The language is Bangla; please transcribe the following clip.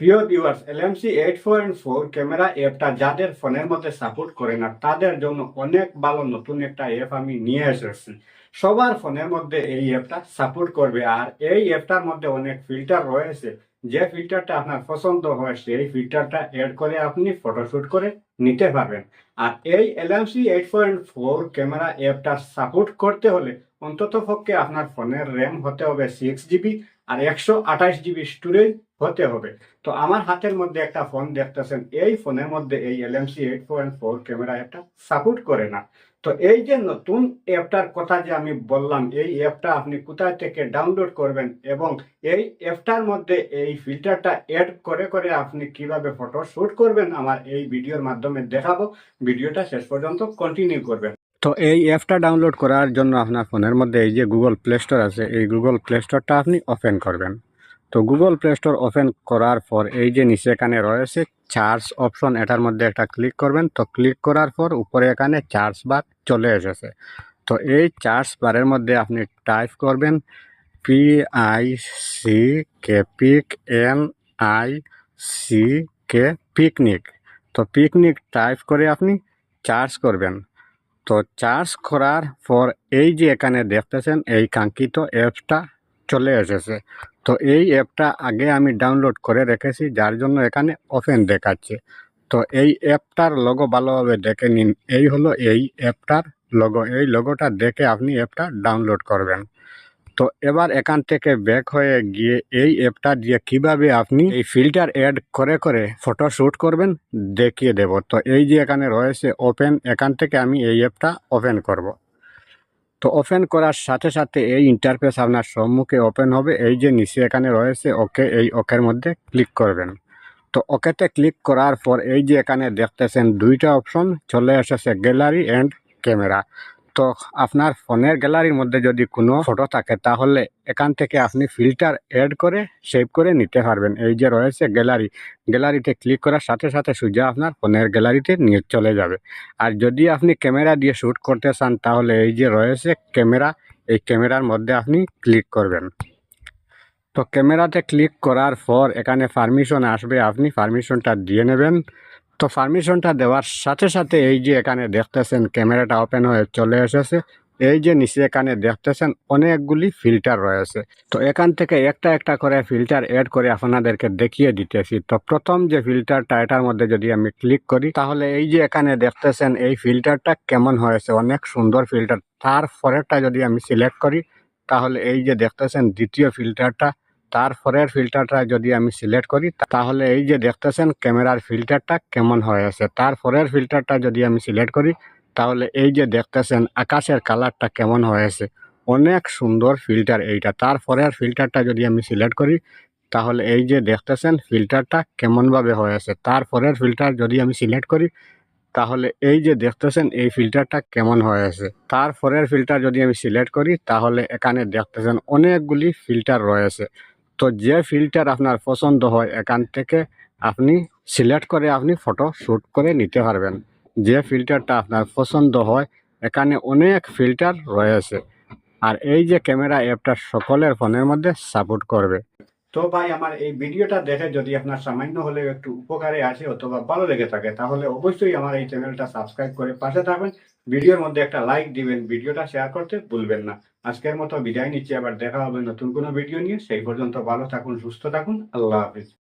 প্রিয় viewers LMC eight four and four camera অ্যাপটা যাদের ফোনের মধ্যে সাপোর্ট করে না, তাদের জন্য অনেক ভালো নতুন একটা অ্যাপ আমি নিয়ে এসেছি। সবার ফোনের মধ্যে এই অ্যাপটা সাপোর্ট করবে আর এই অ্যাপটার মধ্যে অনেক ফিল্টার রয়েছে। যে ফিল্টারটা আপনার পছন্দ হয়, সেই ফিল্টারটা অ্যাড করে আপনি ফটোশ্যুট করে নিতে পারবেন। আর এই LMC eight and four camera অ্যাপটা সাপোর্ট করতে হলে অন্তত পক্ষে আপনার ফোনের র্যাম হতে হবে সিক্স জিবি আর একশো আঠাশ জিবি স্টোরেজ হতে হবে। তো আমার হাতের মধ্যে একটা ফোন দেখতেছেন, এই ফোনের মধ্যে এই LMC eight point four camera অ্যাপটা সাপোর্ট করে না। তো এই যে নতুন অ্যাপটার কথা যে আমি বললাম, এই অ্যাপটা আপনি কোথায় থেকে ডাউনলোড করবেন এবং এই অ্যাপটার মধ্যে এই ফিল্টারটা অ্যাড করে করে আপনি কীভাবে ফটো শ্যুট করবেন, আমার এই ভিডিওর মাধ্যমে দেখাবো, ভিডিওটা শেষ পর্যন্ত কন্টিনিউ করবেন। তো এই অ্যাপটা ডাউনলোড করার জন্য আপনার ফোনের মধ্যে এই যে গুগল প্লে স্টোর আছে, এই গুগল প্লে স্টোরটা আপনি ওপেন করবেন। তো গুগল প্লে স্টোর ওপেন করার পর এই যে নিচে এখানে রয়েছে চার্জ অপশন এটার মধ্যে একটা ক্লিক করবেন। তো ক্লিক করার পর উপরে এখানে চার্জ বার চলে এসেছে। তো এই চার্জ বারের মধ্যে আপনি টাইপ করবেন P I C K pick N I C K picnic তো পিকনিক টাইপ করে আপনি চার্জ করবেন। তো চার্জ করার পর এই যে এখানে দেখতেছেন, এই কাঙ্ক্ষিত অ্যাপটা চলে এসেছে। তো এই অ্যাপটা আগে আমি ডাউনলোড করে রেখেছি, যার জন্য এখানে ওপেন দেখাচ্ছে। তো এই অ্যাপটার লোগো ভালোভাবে দেখে নিন। এই হলো এই অ্যাপটার লোগো এই লোগোটা দেখে আপনি অ্যাপটা ডাউনলোড করবেন। তো এবার এখান থেকে ব্যাক হয়ে গিয়ে এই অ্যাপটা দিয়ে কীভাবে আপনি এই ফিল্টার অ্যাড করে করে ফটো শ্যুট করবেন, দেখিয়ে দেব। তো এই যে এখানে রয়েছে ওপেন এখান থেকে আমি এই অ্যাপটা ওপেন করব। তো ওপেন করার সাথে সাথে এই ইন্টারফেস আপনার সম্মুখে ওপেন হবে। এই যে নিচে এখানে রয়েছে ওকে এই ওকের মধ্যে ক্লিক করবেন। তো ওকেতে ক্লিক করার পর এই যে এখানে দেখতেছেন দুইটা অপশন চলে এসেছে গ্যালারি অ্যান্ড ক্যামেরা তো আপনার ফোনের গ্যালারির মধ্যে যদি কোনো ফটো থাকে, তাহলে এখান থেকে আপনি ফিল্টার অ্যাড করে, সেভ করে নিতে পারবেন। এই যে রয়েছে গ্যালারি, গ্যালারিতে ক্লিক করার সাথে সাথে সোজা আপনার ফোনের গ্যালারিতে নিয়ে চলে যাবে। আর যদি আপনি ক্যামেরা দিয়ে শ্যুট করতে চান, তাহলে এই যে রয়েছে ক্যামেরা, এই ক্যামেরার মধ্যে আপনি ক্লিক করবেন। তো ক্যামেরাতে ক্লিক করার পর এখানে পারমিশন আসবে, আপনি পারমিশনটা দিয়ে নেবেন। তো পারমিশনটা দেওয়ার সাথে সাথে এই যে এখানে দেখতেছেন ক্যামেরাটা ওপেন হয়ে চলে এসেছে। এই যে নিচে এখানে দেখতেছেন অনেকগুলি ফিল্টার রয়েছে। তো এখান থেকে একটা একটা করে ফিল্টার অ্যাড করে আপনাদেরকে দেখিয়ে দিতেছি। তো প্রথম যে ফিল্টারটা এটার মধ্যে যদি আমি ক্লিক করি, তাহলে এই যে এখানে দেখতেছেন এই ফিল্টারটা কেমন হয়েছে, অনেক সুন্দর ফিল্টার তার পরেরটা যদি আমি সিলেক্ট করি, তাহলে এই যে দেখতেছেন দ্বিতীয় ফিল্টারটা তারপরের ফিল্টারটা যদি আমি সিলেক্ট করি তাহলে এই যে দেখতেছেন ক্যামেরার ফিল্টারটা কেমন হয়েছে তারপরের ফিল্টারটা যদি আমি সিলেক্ট করি, তাহলে এই যে দেখতেছেন আকাশের কালারটা কেমন হয়েছে অনেক সুন্দর ফিল্টার এইটা। তারপরের ফিল্টারটা যদি আমি সিলেক্ট করি, তাহলে এই যে দেখতেছেন ফিল্টারটা কেমনভাবে হয়েছে তারপরের ফিল্টার যদি আমি সিলেক্ট করি, তাহলে এই যে দেখতেছেন এই ফিল্টারটা কেমন হয়েছে তারপরের ফিল্টার যদি আমি সিলেক্ট করি, তাহলে এখানে দেখতেছেন অনেকগুলি ফিল্টার রয়েছে। তো যে ফিল্টার আপনার পছন্দ হয়, এখান থেকে আপনি সিলেক্ট করে আপনি ফটো শ্যুট করে নিতে পারবেন। যে ফিল্টারটা আপনার পছন্দ হয়, এখানে অনেক ফিল্টার রয়েছে। আর এই যে ক্যামেরা অ্যাপটা সকলের ফোনের মধ্যে সাপোর্ট করবে। তো ভাই, আমার এই ভিডিওটা দেখে যদি আপনার সামান্য হলেও একটু উপকারে আসে অথবা ভালো লেগে থাকে, তাহলে অবশ্যই আমার এই চ্যানেলটা সাবস্ক্রাইব করে পাশে থাকবেন। ভিডিওর মধ্যে একটা লাইক দিবেন, ভিডিওটা শেয়ার করতে ভুলবেন না। আজকের মতো বিদায় নিচ্ছি, আবার দেখা হবে নতুন কোনো ভিডিও নিয়ে। সেই পর্যন্ত ভালো থাকুন, সুস্থ থাকুন। আল্লাহ হাফিজ।